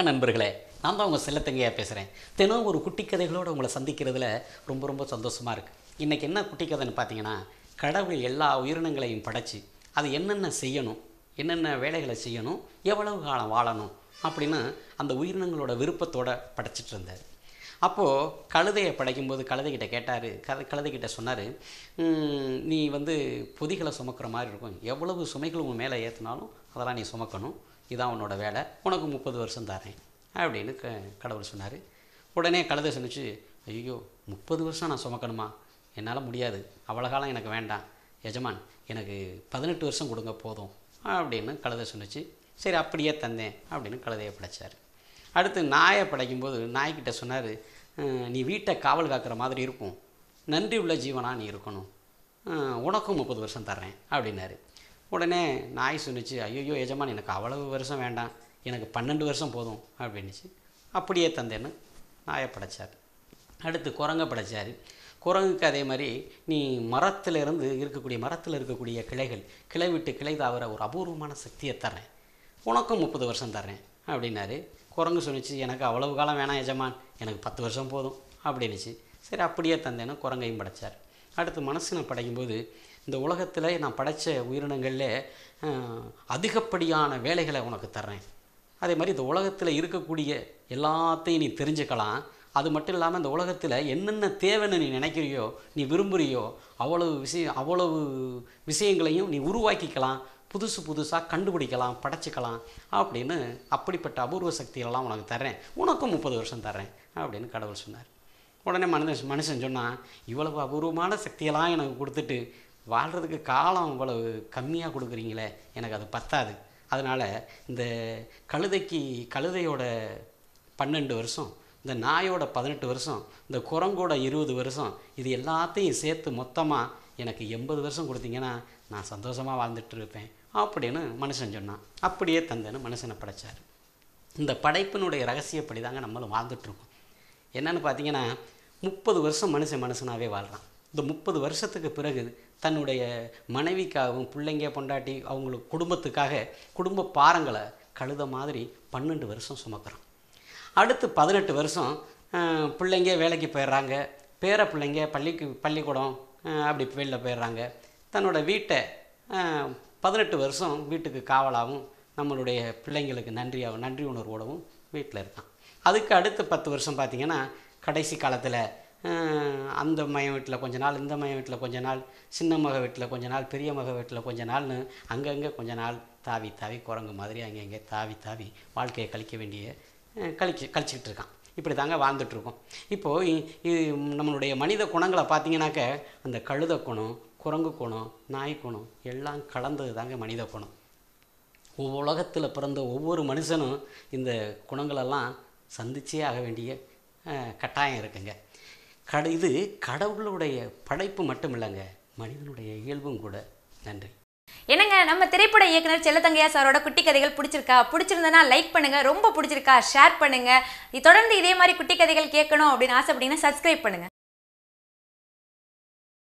வணக்கம் நண்பர்களே நான் தான் உங்கள் செல்லத்தங்கையாக பேசுகிறேன் தினம் ஒரு குட்டி கதைகளோடு உங்களை சந்திக்கிறதுல ரொம்ப ரொம்ப சந்தோஷமாக இருக்குது இன்றைக்கி என்ன குட்டி கதைன்னு பார்த்தீங்கன்னா கடவுள் எல்லா உயிரினங்களையும் படைச்சி அது என்னென்ன செய்யணும் என்னென்ன வேலைகளை செய்யணும் எவ்வளவு காலம் வாழணும் அப்படின்னு அந்த உயிரினங்களோட விருப்பத்தோடு படைச்சிட்டு இருந்தார். அப்போது கழுதையை படைக்கும்போது கழுதைகிட்ட கேட்டார் கதை கழுதைகிட்ட சொன்னார் நீ வந்து பொதிகளை சுமக்கிற மாதிரி இருக்கும். எவ்வளவு சுமைகள் உன் மேலே ஏற்றினாலும் அதெல்லாம் நீ சுமக்கணும். இதான் உன்னோட வேலை. உனக்கு முப்பது வருஷம் தரேன். அப்படின்னு க கடவுள் சொன்னார். உடனே கழுதை சொன்னிச்சு ஐயோ முப்பது வருஷம் நான் சுமக்கணுமா? என்னால் முடியாது. அவ்வளோ காலம் எனக்கு வேண்டாம். எஜமான் எனக்கு பதினெட்டு வருஷம் கொடுங்க போதும். அப்படின்னு கழுதை சொன்னிச்சு. சரி அப்படியே தந்தேன். அப்படின்னு கழுதையை படைச்சார். அடுத்து நாயை படைக்கும்போது நாய்கிட்ட சொன்னார் நீ வீட்டை காவல் காக்கிற மாதிரி இருக்கும். நன்றி உள்ள ஜீவனாக நீ இருக்கணும். உனக்கும் முப்பது வருஷம் தர்றேன். அப்படின்னாரு. உடனே நாய் சொன்னிச்சு ஐயோ எஜமான் எனக்கு அவ்வளவு வருஷம் வேண்டாம். எனக்கு பன்னெண்டு வருஷம் போதும் அப்படின்னுச்சு. அப்படியே தந்தேன்னு நாயை படைச்சார். அடுத்து குரங்கை படைச்சார். குரங்குக்கு அதே மாதிரி நீ மரத்தில் இருந்து இருக்கக்கூடிய மரத்தில் இருக்கக்கூடிய கிளைகள் கிளை விட்டு கிளை தாவர ஒரு அபூர்வமான சக்தியை தர்றேன். உனக்கும் முப்பது வருஷம் தர்றேன் அப்படின்னாரு. குரங்கு சொன்னிச்சு எனக்கு அவ்வளவு காலம் வேணாம் எஜமான். எனக்கு பத்து வருஷம் போதும் அப்படின்னுச்சு. சரி அப்படியே தந்தேன்னு குரங்கையும் படைச்சார். அடுத்து மனசனை படைக்கும்போது இந்த உலகத்தில் நான் படைத்த உயிரினங்களில் அதிகப்படியான வேலைகளை உனக்கு தர்றேன். அதே மாதிரி இந்த உலகத்தில் இருக்கக்கூடிய எல்லாத்தையும் நீ தெரிஞ்சுக்கலாம். அது மட்டும் இல்லாமல் இந்த உலகத்தில் என்னென்ன தேவைன்னு நீ நினைக்கிறியோ நீ விரும்புகிறியோ அவ்வளவு விஷயம் அவ்வளவு விஷயங்களையும் நீ உருவாக்கிக்கலாம். புதுசு புதுசாக கண்டுபிடிக்கலாம் படைச்சிக்கலாம். அப்படின்னு அப்படிப்பட்ட அபூர்வ சக்திகளெல்லாம் உனக்கு தர்றேன். உனக்கும் முப்பது வருஷம் தர்றேன் அப்படின்னு கடவுள் சொன்னார். உடனே மனுஷன் மனுஷன் சொன்னான் இவ்வளவு அபூர்வமான சக்தியெல்லாம் எனக்கு கொடுத்துட்டு வாழ்கிறதுக்கு காலம் இவ்வளவு கம்மியாக கொடுக்குறீங்களே எனக்கு அது பத்தாது. அதனால் இந்த கழுதைக்கு கழுதையோட பன்னெண்டு வருஷம் இந்த நாயோட பதினெட்டு வருஷம் இந்த குரங்கோட இருபது வருஷம் இது எல்லாத்தையும் சேர்த்து மொத்தமாக எனக்கு எண்பது வருஷம் கொடுத்தீங்கன்னா நான் சந்தோஷமாக வாழ்ந்துட்டு இருப்பேன் அப்படின்னு மனுஷன் சொன்னான். அப்படியே தந்தேன்னு மனுஷனை படைச்சார். இந்த படைப்பினுடைய ரகசியப்படி தாங்க நம்மளும் வாழ்ந்துட்டுருக்கோம் என்னன்னு பார்த்தீங்கன்னா முப்பது வருஷம் மனுஷன் மனுஷனாகவே வாழ்கிறான் இந்த முப்பது வருஷத்துக்கு பிறகு தன்னுடைய மனைவிக்காகவும் பிள்ளைங்க பொண்டாட்டி அவங்களுக்கு குடும்பத்துக்காக குடும்ப பாரங்களை கழுத மாதிரி பன்னெண்டு வருஷம் சுமக்கிறான். அடுத்து பதினெட்டு வருஷம் பிள்ளைங்க வேலைக்கு போயிடுறாங்க. பேர பிள்ளைங்க பள்ளிக்கு பள்ளிக்கூடம் அப்படி வெளில போயிடுறாங்க. தன்னோட வீட்டை பதினெட்டு வருஷம் வீட்டுக்கு காவலாகவும் நம்மளுடைய பிள்ளைங்களுக்கு நன்றியாகவும் நன்றி உணர்வோடவும் வீட்டில் இருக்கான். அதுக்கு அடுத்த பத்து வருஷம் பார்த்திங்கன்னா கடைசி காலத்தில் அந்த மைய வீட்டில் கொஞ்ச நாள் இந்த மையம் வீட்டில் கொஞ்ச நாள் சின்ன மக வீட்டில் கொஞ்ச நாள் பெரிய மக வீட்டில் கொஞ்ச நாள்னு அங்கங்கே கொஞ்ச நாள் தாவி தாவி குரங்கு மாதிரி அங்கங்கே தாவி தாவி வாழ்க்கையை கழிக்க வேண்டிய கழிச்சு கழிச்சிக்கிட்டு இருக்கான். இப்படி தாங்க வாழ்ந்துட்டுருக்கோம் இப்போது இது நம்மளுடைய மனித குணங்களை பார்த்தீங்கன்னாக்க அந்த கழுத குணம் குரங்கு குணம் நாய் குணம் எல்லாம் கலந்தது தாங்க மனித குணம். உலகத்தில் பிறந்த ஒவ்வொரு மனுஷனும் இந்த குணங்களெல்லாம் சந்திச்சே ஆக வேண்டிய கட்டாயம் இருக்குங்க. கட இது கடவுளுடைய படைப்பு மட்டும் இல்லைங்க மனிதனுடைய இயல்பும் கூட. நன்றி. என்னங்க நம்ம திரைப்பட இயக்குனர் செல்லத்தங்கையா சாரோட குட்டி கதைகள் பிடிச்சிருக்கா? பிடிச்சிருந்தனா லைக் பண்ணுங்க ரொம்ப பிடிச்சிருக்கா ஷேர் பண்ணுங்க. தொடர்ந்து இதே மாதிரி குட்டி கதைகள் கேட்கணும் அப்படின்னு ஆசைப்பட்டீங்கன்னா சப்ஸ்கிரைப் பண்ணுங்க.